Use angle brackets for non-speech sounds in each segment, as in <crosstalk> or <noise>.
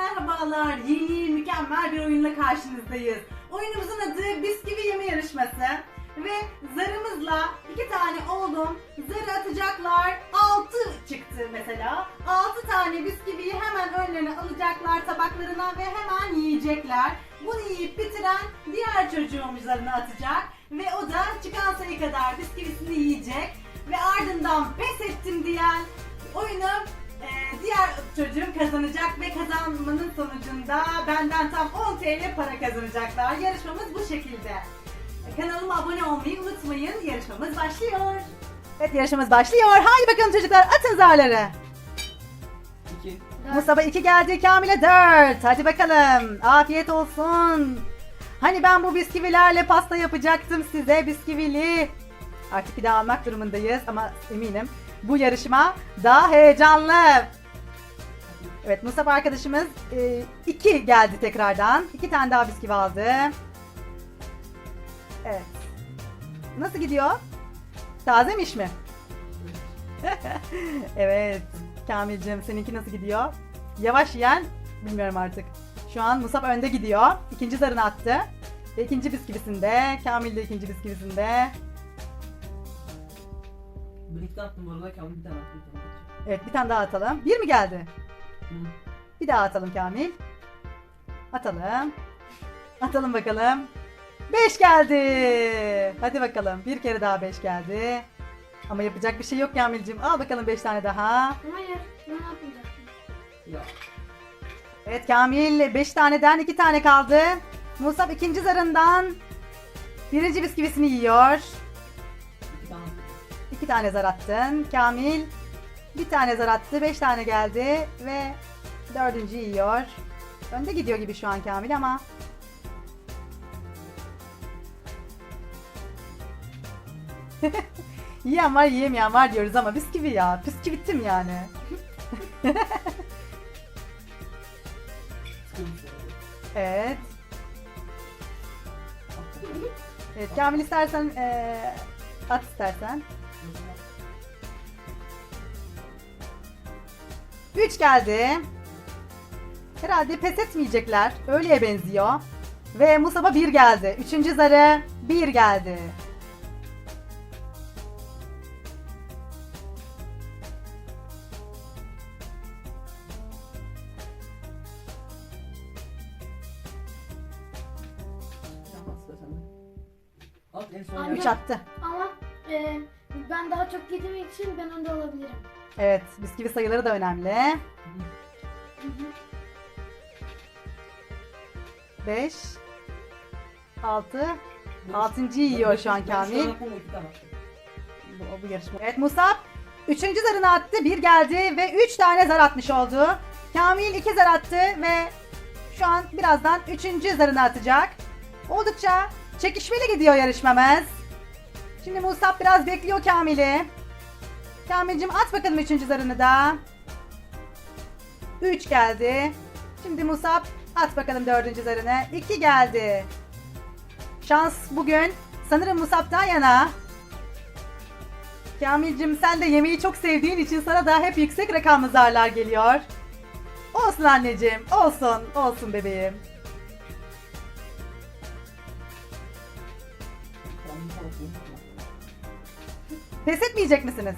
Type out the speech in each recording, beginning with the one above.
merhabalar. Yeni mükemmel bir oyunla karşınızdayız. Oyunumuzun adı bisküvi yeme yarışması. Ve zarımızla iki tane oğlum zarı atacaklar. Altı çıktı mesela. Altı tane bisküviyi hemen önlerine alacaklar tabaklarına ve hemen yiyecekler. Bunu yiyip bitiren diğer çocuğumuz zarını atacak. Ve o da çıkan sayı kadar bisküvisini yiyecek. Ve ardından pes ettim diyen oyunu diğer çocuğum kazanacak ve kazanmanın sonucunda benden tam 10 TL para kazanacaklar. Yarışmamız bu şekilde. Kanalıma abone olmayı unutmayın. Yarışmamız başlıyor. Evet yarışmamız başlıyor. Haydi bakalım çocuklar atın zarları. 2. Mustafa 2 geldi, Kamil'e 4. Hadi bakalım. Afiyet olsun. Hani ben bu bisküvilerle pasta yapacaktım size bisküvili. Artık bir daha almak durumundayız ama eminim bu yarışma daha heyecanlı. Evet Mustafa arkadaşımız 2 geldi tekrardan. 2 tane daha bisküvi aldı. Evet. Nasıl gidiyor? Tazemiş mi? <laughs> evet. Kamilcim seninki nasıl gidiyor? Yavaş yiyen bilmiyorum artık. Şu an Musab önde gidiyor. İkinci zarını attı. Ve ikinci bisküvisinde. Kamil de ikinci bisküvisinde. Birlikte attım bu arada Kamil. Bir tane attı. Evet bir tane daha atalım. Bir mi geldi? Bir daha atalım Kamil. Atalım. Atalım bakalım. Beş geldi. Hadi bakalım. Bir kere daha beş geldi. Ama yapacak bir şey yok Kamilcim. Al bakalım beş tane daha. Hayır, ben yapmayacaktım. Ya. Evet Kamil 5 taneden 2 tane kaldı. Musab ikinci zarından birinci bisküvisini yiyor. İki tane attı. 2 tane zar attın. Kamil bir tane zar attı. 5 tane geldi ve dördüncü yiyor. Önde gidiyor gibi şu an Kamil ama <laughs> Yiyen var yiyemeyen var diyoruz ama bisküvi ya. Bisküvitim yani. <laughs> Evet. Evet Kamil istersen eee, at istersen. 3 geldi. Herhalde pes etmeyecekler. Öyleye benziyor. Ve Musab'a 1 geldi. Üçüncü zarı 1 geldi. 3 attı. Ama e, ben daha çok yediğim için ben önde olabilirim. Evet bisküvi sayıları da önemli. Hı. 5 6 6. yiyor şu an Kamil. Bu, bu yarışma. Evet Musab üçüncü zarını attı. Bir geldi ve üç tane zar atmış oldu. Kamil iki zar attı ve şu an birazdan üçüncü zarını atacak. Oldukça çekişmeli gidiyor yarışmamız. Şimdi Musab biraz bekliyor Kamil'i. Kamil'cim at bakalım üçüncü zarını da. Üç geldi. Şimdi Musab at bakalım dördüncü zarını. İki geldi. Şans bugün sanırım Musab'dan yana. Kamilcim sen de yemeği çok sevdiğin için sana da hep yüksek rakamlı zarlar geliyor. Olsun anneciğim, olsun, olsun bebeğim. Pes etmeyecek misiniz?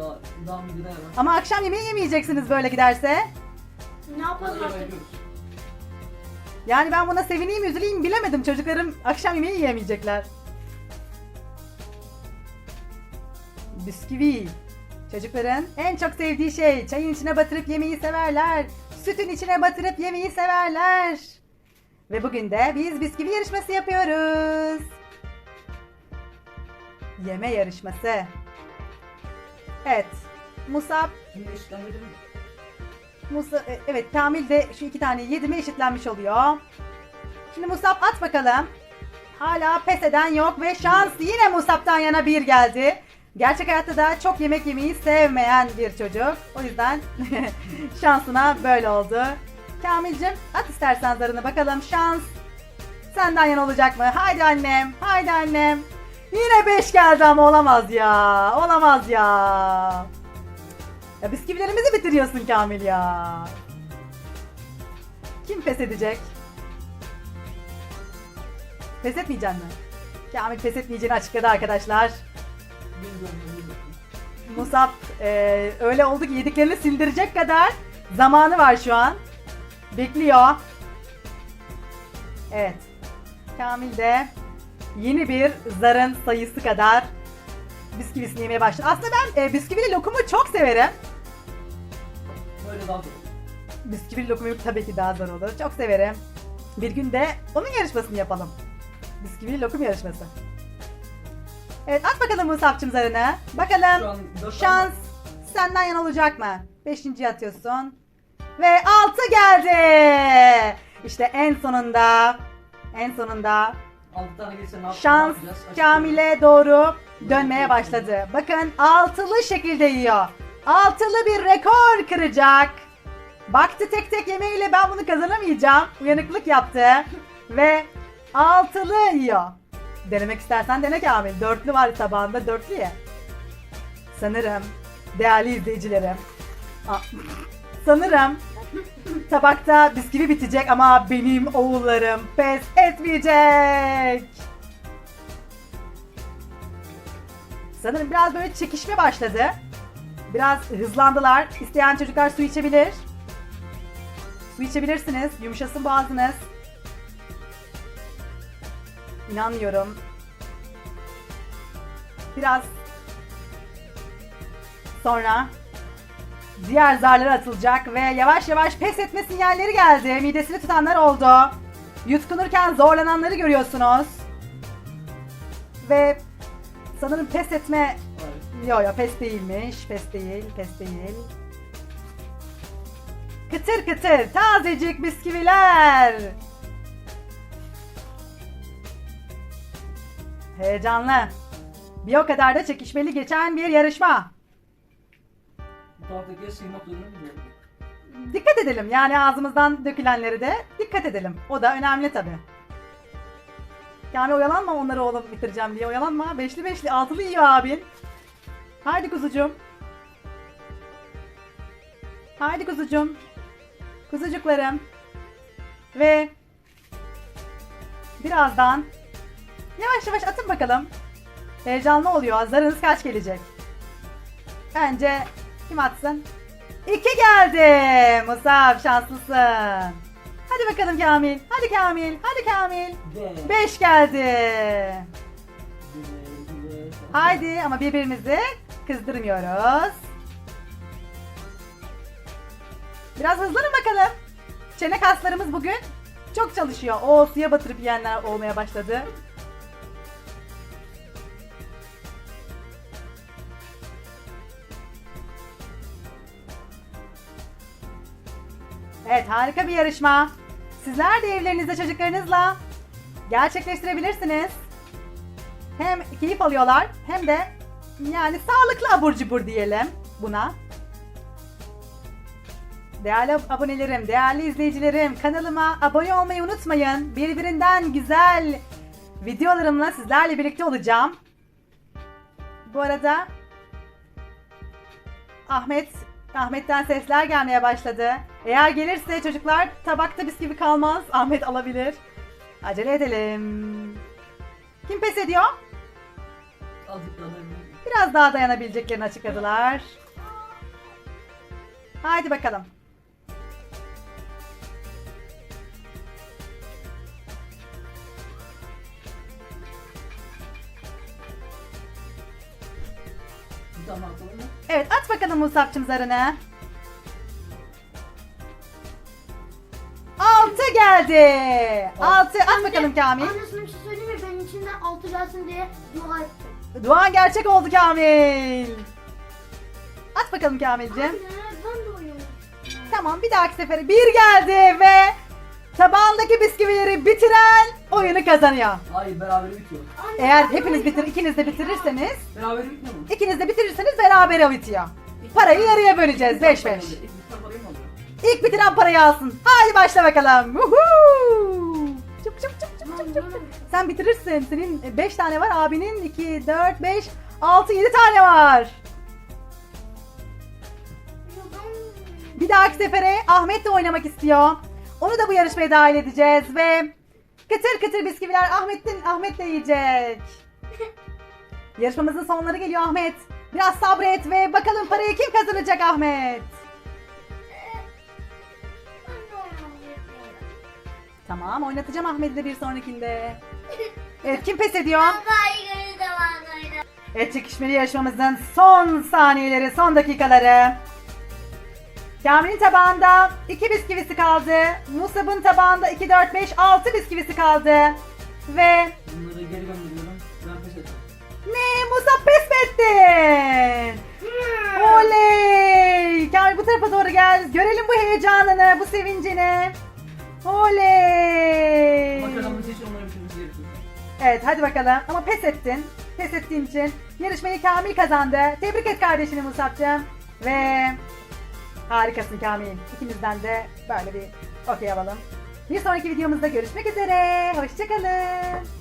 Daha, daha midede hemen. Ama akşam yemeği yemeyeceksiniz böyle giderse. Ne yapalım artık? Yani ben buna sevineyim üzüleyim bilemedim. Çocuklarım akşam yemeği yiyemeyecekler. Bisküvi. Çocukların en çok sevdiği şey. Çayın içine batırıp yemeyi severler. Sütün içine batırıp yemeyi severler. Ve bugün de biz bisküvi yarışması yapıyoruz. Yeme yarışması. Evet. Musab? Musa, e, evet Kamil de şu iki tane yedi mi eşitlenmiş oluyor. Şimdi Musab at bakalım. Hala pes eden yok ve şans yine Musab'dan yana bir geldi. Gerçek hayatta da çok yemek yemeyi sevmeyen bir çocuk. O yüzden <laughs> şansına böyle oldu. Kamil'cim at istersen zarını bakalım şans. Senden yana olacak mı? Haydi annem, haydi annem. Yine 5 geldi ama olamaz ya. Olamaz ya. Ya bisküvilerimizi bitiriyorsun Kamil ya. Kim pes edecek? Pes etmeyecek mi? Kamil pes etmeyeceğini açıkladı arkadaşlar. Musab e, öyle oldu ki yediklerini sildirecek kadar zamanı var şu an. Bekliyor. Evet. Kamil de yeni bir zarın sayısı kadar bisküvisini yemeye başladı. Aslında ben e, bisküvili lokumu çok severim. Böyle daha zor. Bisküvili lokumu tabii ki daha zor olur. Çok severim. Bir gün de onun yarışmasını yapalım. Bisküvili lokum yarışması. Evet at bakalım Musab'cım zarını. Bakalım. Şu an Şans senden yana olacak mı? Beşinciye atıyorsun. Ve altı geldi. İşte en sonunda en sonunda tane, altı tane geçse ne yap- şans yapacağız? Kamil'e doğru dönmeye başladı. Bakın altılı şekilde yiyor. Altılı bir rekor kıracak. Baktı tek tek yemeğiyle ben bunu kazanamayacağım. Uyanıklık yaptı. Ve altılı yiyor. Denemek istersen dene Kamil. Dörtlü var tabağında dörtlü ye. Sanırım değerli izleyicilerim. Aa, Sanırım tabakta bisküvi bitecek ama benim oğullarım pes etmeyecek. Sanırım biraz böyle çekişme başladı. Biraz hızlandılar. İsteyen çocuklar su içebilir. Su içebilirsiniz. Yumuşasın boğazınız. İnanmıyorum. Biraz sonra diğer zarlara atılacak ve yavaş yavaş pes etme sinyalleri geldi. Midesini tutanlar oldu. Yutkunurken zorlananları görüyorsunuz. Ve sanırım pes etme. Yo yo pes değilmiş. Pes değil, pes değil. Kıtır kıtır tazecik bisküviler. Heyecanlı. Bir o kadar da çekişmeli geçen bir yarışma. Taraftaki sıymak zorunda. Dikkat edelim yani ağzımızdan dökülenleri de dikkat edelim. O da önemli tabi. Yani oyalanma onları oğlum bitireceğim diye oyalanma. Beşli beşli altılı yiyor abin. Haydi kuzucuğum. Haydi kuzucuğum. Kuzucuklarım. Ve birazdan yavaş yavaş atın bakalım. Heyecanlı oluyor. Zarınız kaç gelecek? Bence kim atsın? İki geldi. Musab şanslısın. Hadi bakalım Kamil. Hadi Kamil. Hadi Kamil. Ve... Beş geldi. Ve- ve- Haydi ama birbirimizi kızdırmıyoruz. Biraz hızlanın bakalım. Çene kaslarımız bugün çok çalışıyor. O suya batırıp yiyenler olmaya başladı. Evet harika bir yarışma. Sizler de evlerinizde çocuklarınızla gerçekleştirebilirsiniz hem keyif alıyorlar hem de yani sağlıklı abur cubur diyelim buna. Değerli abonelerim, değerli izleyicilerim kanalıma abone olmayı unutmayın. Birbirinden güzel videolarımla sizlerle birlikte olacağım. Bu arada Ahmet Ahmet'ten sesler gelmeye başladı. Eğer gelirse çocuklar tabakta bisküvi kalmaz. Ahmet alabilir. Acele edelim. Kim pes ediyor? Biraz daha dayanabileceklerini açıkladılar. Haydi bakalım. Evet at bakalım Musab'cım zarını. Geldi. Altı at bakalım Kamil. Annesine bir şey söyleyeyim mi? Ben içinden altı gelsin diye dua ettim. Duan gerçek oldu Kamil. At bakalım Kamil'cim. Anne ben de oynamak Tamam bir dahaki sefere bir geldi ve tabağındaki bisküvileri bitiren oyunu kazanıyor. Hayır beraber bitiyor. Anne, Eğer ben de hepiniz bitir, oynamak ikiniz de bitirirseniz Beraber bitmiyor mu? İkiniz de bitirirseniz beraber bitiyor. Parayı yarıya böleceğiz 5 5. İlk bitiren parayı alsın. Haydi başla bakalım. Woohoo! Sen bitirirsin. Senin 5 tane var. Abinin 2 4 5 6 7 tane var. Bir dahaki sefere Ahmet de oynamak istiyor. Onu da bu yarışmaya dahil edeceğiz ve kıtır kıtır bisküviler Ahmet'in Ahmet de yiyecek. <laughs> Yarışmamızın sonları geliyor Ahmet. Biraz sabret ve bakalım parayı kim kazanacak Ahmet? <laughs> Tamam oynatacağım Ahmet'i de bir sonrakinde. Evet kim pes ediyor? Evet çekişmeli yarışmamızın son saniyeleri, son dakikaları. Kamil'in tabağında 2 bisküvisi kaldı. Musab'ın tabağında 2, 4, 5, 6 bisküvisi kaldı. Ve Bunları geri gönderiyorum. Ben pes ne Musab pes mi ettin? Oley! Kamil bu tarafa doğru gel. Görelim bu heyecanını, bu sevincini. Oley! İçin onları bitirmesi gerekiyor. Evet hadi bakalım. Ama pes ettin. Pes ettiğin için yarışmayı Kamil kazandı. Tebrik et kardeşini Musab'cığım. Ve harikasın Kamil. İkimizden de böyle bir okey alalım. Bir sonraki videomuzda görüşmek üzere. Hoşçakalın.